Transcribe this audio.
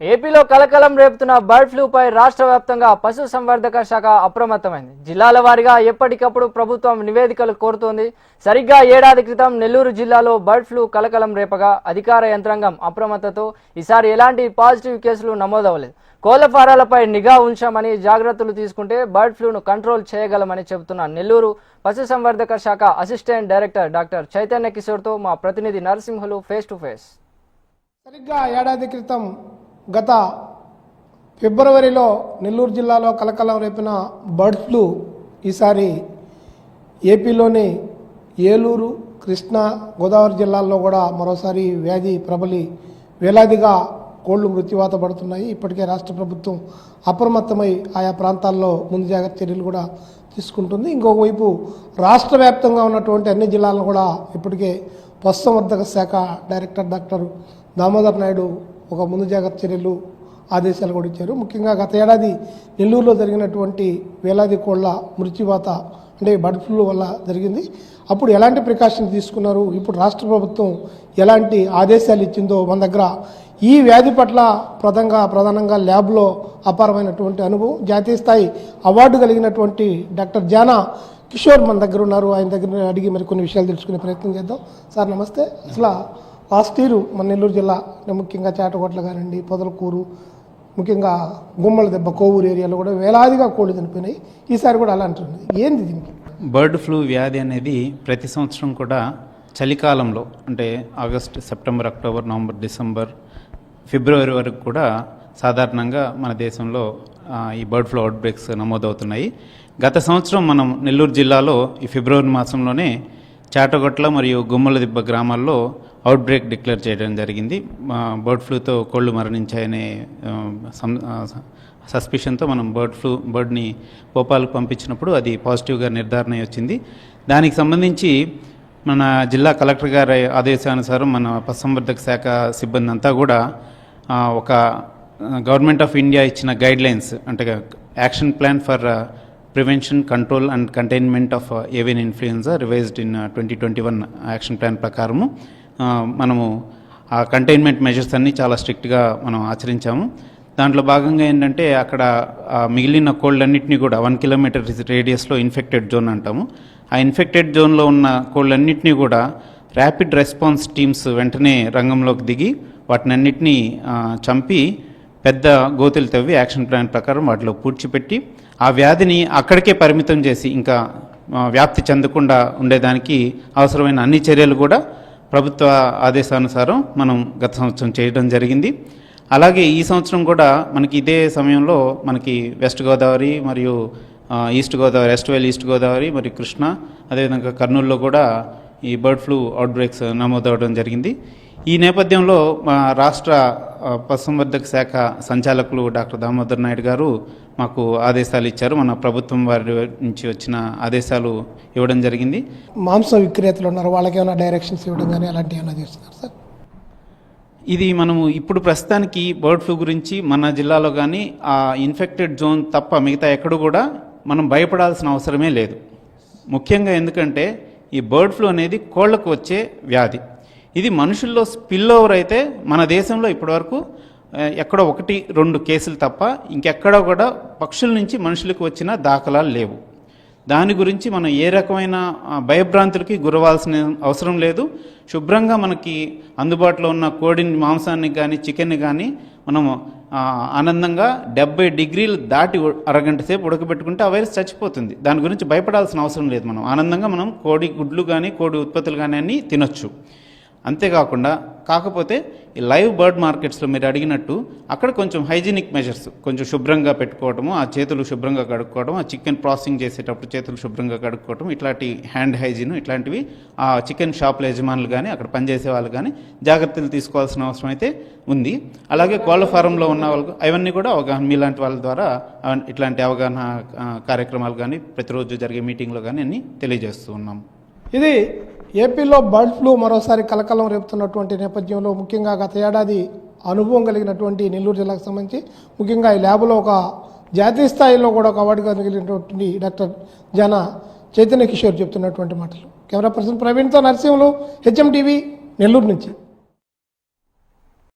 ఏపీలో కలకలం రేపుతున్న బర్డ్ ఫ్లూపై రాష్ట్ర వ్యాప్తంగా పశు సంవర్ధక శాఖ అప్రమత్తమైంది. జిల్లాల వారీగా ఎప్పటికప్పుడు ప్రభుత్వం నివేదికలు కోరుతోంది. సరిగ్గా ఏడాది క్రితం నెల్లూరు జిల్లాలో బర్డ్ ఫ్లూ కలకలం రేపగా అధికార యంత్రాంగం అప్రమత్తతో ఈసారి ఎలాంటి పాజిటివ్ కేసులు నమోదవలేదు కోళ్ళ ఫారాలపై నిఘా ఉంచామని జాగ్రత్తలు తీసుకుంటే బర్డ్ ఫ్లూను కంట్రోల్ చేయగలమని చెబుతున్న నెల్లూరు పశు సంవర్ధక శాఖ అసిస్టెంట్ డైరెక్టర్ డాక్టర్ చైతన్య కిషోర్తో మా ప్రతినిధి నరసింహులు ఫేస్ టు ఫేస్. సరిగ్గా ఏడాది క్రితం గత ఫిబ్రవరిలో నెల్లూరు జిల్లాలో కలకలం రేపిన బర్డ్ ఫ్లూ ఈసారి ఏపీలోని ఏలూరు కృష్ణా గోదావరి జిల్లాల్లో కూడా మరోసారి వ్యాధి ప్రబలి వేలాదిగా కోళ్ళు మృత్యువాత పడుతున్నాయి. ఇప్పటికే రాష్ట్ర ప్రభుత్వం అప్రమత్తమై ఆయా ప్రాంతాల్లో ముందు జాగ్రత్త చర్యలు కూడా తీసుకుంటుంది. ఇంకోవైపు రాష్ట్ర వ్యాప్తంగా ఉన్నటువంటి అన్ని జిల్లాలను కూడా ఇప్పటికే పశుసంవర్ధక శాఖ డైరెక్టర్ డాక్టర్ దామోదర్ నాయుడు ఒక ముందు జాగ్రత్త చర్యలు ఆదేశాలు కూడా ఇచ్చారు. ముఖ్యంగా గత ఏడాది నెల్లూరులో జరిగినటువంటి వేలాది కోళ్ళ మృత్యువాత అంటే బర్డ్ ఫ్లూ వల్ల జరిగింది. అప్పుడు ఎలాంటి ప్రికాషన్ తీసుకున్నారు? ఇప్పుడు రాష్ట్ర ప్రభుత్వం ఎలాంటి ఆదేశాలు ఇచ్చిందో మన దగ్గర ఈ వ్యాధి పట్ల ప్రధానంగా ప్రధానంగా ల్యాబ్లో అపారమైనటువంటి అనుభవం జాతీయ స్థాయి అవార్డు కలిగినటువంటి డాక్టర్ జానా కిషోర్ మన దగ్గర ఉన్నారు. ఆయన దగ్గర అడిగి మరి కొన్ని విషయాలు తెలుసుకునే ప్రయత్నం చేద్దాం. సార్ నమస్తే. అసలు లాస్ట్ మన నెల్లూరు జిల్లా ముఖ్యంగా చేటగొట్ల కానివ్వండి పొదలకూరు ముఖ్యంగా గుమ్మల దెబ్బ కోవూరు ఏరియాలో కూడా వేలాదిగా కోళ్ళు చనిపోయినాయి. ఈసారి కూడా అలా అంటుంది ఏంది దీనికి? బర్డ్ ఫ్లూ వ్యాధి అనేది ప్రతి సంవత్సరం కూడా చలికాలంలో అంటే August September October November December ఫిబ్రవరి వరకు కూడా సాధారణంగా మన దేశంలో ఈ బర్డ్ ఫ్లూ అవుట్బ్రేక్స్ నమోదవుతున్నాయి. గత సంవత్సరం మనం నెల్లూరు జిల్లాలో ఈ ఫిబ్రవరి మాసంలోనే చాటగొట్ల మరియు గుమ్మలదిబ్బ గ్రామాల్లో అవుట్బ్రేక్ డిక్లేర్ చేయడం జరిగింది. బర్డ్ ఫ్లూతో కోళ్ళు మరణించాయనే సం- సస్పిషన్తో మనం బర్డ్ ఫ్లూ బర్డ్ని భోపాల్కు పంపించినప్పుడు అది పాజిటివ్గా నిర్ధారణ వచ్చింది. దానికి సంబంధించి మన జిల్లా కలెక్టర్ గారి ఆదేశానుసారం మన పశుసంవర్ధక శాఖ సిబ్బంది అంతా కూడా ఒక గవర్నమెంట్ ఆఫ్ ఇండియా ఇచ్చిన గైడ్లైన్స్ అంటే action plan for prevention control and containment of avian influenza revised in twenty twenty one action plan ప్రకారము. మనము ఆ కంటైన్మెంట్ మెజర్స్ అన్నీ చాలా స్ట్రిక్ట్గా మనం ఆచరించాము. దాంట్లో భాగంగా ఏంటంటే అక్కడ మిగిలిన మిగిలిన కోళ్ళన్నింటినీ కూడా వన్ కిలోమీటర్ రేడియస్లో ఇన్ఫెక్టెడ్ జోన్ అంటాము. ఆ ఇన్ఫెక్టెడ్ జోన్లో ఉన్న కోళ్ళన్నింటినీ కూడా ర్యాపిడ్ రెస్పాన్స్ టీమ్స్ వెంటనే రంగంలోకి దిగి వాటినన్నిటినీ చంపి పెద్ద గోతులు తవ్వి యాక్షన్ ప్లాన్ ప్రకారం వాటిలో పూడ్చిపెట్టి ఆ వ్యాధిని అక్కడికే పరిమితం చేసి ఇంకా వ్యాప్తి చెందకుండా ఉండేదానికి అవసరమైన అన్ని చర్యలు కూడా ప్రభుత్వ ఆదేశానుసారం మనం గత సంవత్సరం చేయడం జరిగింది. అలాగే ఈ సంవత్సరం కూడా మనకి ఇదే సమయంలో మనకి వెస్ట్ గోదావరి మరియు east Godavari west well east Godavari మరియు కృష్ణ అదేవిధంగా కర్నూలులో కూడా ఈ బర్డ్ ఫ్లూ అవుట్బ్రేక్స్ నమోదవడం జరిగింది. ఈ నేపథ్యంలో మా రాష్ట్ర పశుసంవర్ధక శాఖ సంచాలకులు డాక్టర్ దామోదర్ నాయుడు గారు మాకు ఆదేశాలు ఇచ్చారు. మన ప్రభుత్వం వారి నుంచి వచ్చిన ఆదేశాలు ఇవ్వడం జరిగింది. మాంసం విక్రేతలు ఉన్నారు. వాళ్ళకి ఏమైనా డైరెక్షన్స్ ఇవ్వడం కానీ అలాంటివి ఏమైనా చేస్తున్నారు సార్? ఇది మనము ఇప్పుడు ప్రస్తుతానికి బర్డ్ ఫ్లూ గురించి మన జిల్లాలో కానీ ఆ ఇన్ఫెక్టెడ్ జోన్ తప్ప మిగతా ఎక్కడ కూడా మనం భయపడాల్సిన అవసరమే లేదు. ముఖ్యంగా ఎందుకంటే ఈ బర్డ్ ఫ్లూ అనేది కోళ్ళకు వచ్చే వ్యాధి. ఇది మనుషుల్లో స్పిల్ ఓవర్ అయితే మన దేశంలో ఇప్పటివరకు ఎక్కడో ఒకటి రెండు కేసులు తప్ప ఇంకెక్కడ కూడా పక్షుల నుంచి మనుషులకు వచ్చిన దాఖలాలు లేవు. దాని గురించి మనం ఏ రకమైన భయభ్రాంతులకి గురవాల్సిన అవసరం లేదు. శుభ్రంగా మనకి అందుబాటులో ఉన్న కోడిని మాంసాన్ని కానీ చికెన్ని కానీ మనం ఆనందంగా డెబ్బై డిగ్రీలు దాటి అరగంట సేపు ఉడకబెట్టుకుంటే ఆ వైరస్ చచ్చిపోతుంది. దాని గురించి భయపడాల్సిన అవసరం లేదు మనం. ఆనందంగా మనం కోడి గుడ్లు కానీ కోడి ఉత్పత్తులు కానీ అన్నీ తినొచ్చు. అంతేకాకుండా కాకపోతే ఈ లైవ్ బర్డ్ మార్కెట్స్లో మీరు అడిగినట్టు అక్కడ కొంచెం హైజీనిక్ మెజర్స్ కొంచెం శుభ్రంగా పెట్టుకోవటము ఆ చేతులు శుభ్రంగా కడుక్కోవడం ఆ చికెన్ ప్రాసెసింగ్ చేసేటప్పుడు చేతులు శుభ్రంగా కడుక్కోవటం ఇట్లాంటి హ్యాండ్ హైజీన్ ఇట్లాంటివి ఆ చికెన్ షాపుల యజమానులు కానీ అక్కడ పనిచేసే వాళ్ళు కానీ జాగ్రత్తలు తీసుకోవాల్సిన అవసరం అయితే ఉంది. అలాగే కోళ్ళ ఫారంలో ఉన్న వాళ్ళకు అవన్నీ కూడా అవగాహన మీలాంటి వాళ్ళ ద్వారా ఇట్లాంటి అవగాహన కార్యక్రమాలు కానీ ప్రతిరోజు జరిగే మీటింగ్లో కానీ అన్నీ తెలియజేస్తూ ఉన్నాం. ఇది ఏపీలో బర్డ్ ఫ్లూ మరోసారి కలకలం రేపుతున్నటువంటి నేపథ్యంలో ముఖ్యంగా గత ఏడాది అనుభవం కలిగినటువంటి నెల్లూరు జిల్లాకు సంబంధించి ముఖ్యంగా ఈ ల్యాబ్లో ఒక జాతీయ స్థాయిలో కూడా ఒక అవార్డుగా మిగిలినటువంటి డాక్టర్ జన చైతన్య కిషోర్ చెప్తున్నటువంటి మాటలు. కెమెరా పర్సన్ ప్రవీణ్తో నరసింహులు హెచ్ఎం టీవీ నెల్లూరు నుంచి.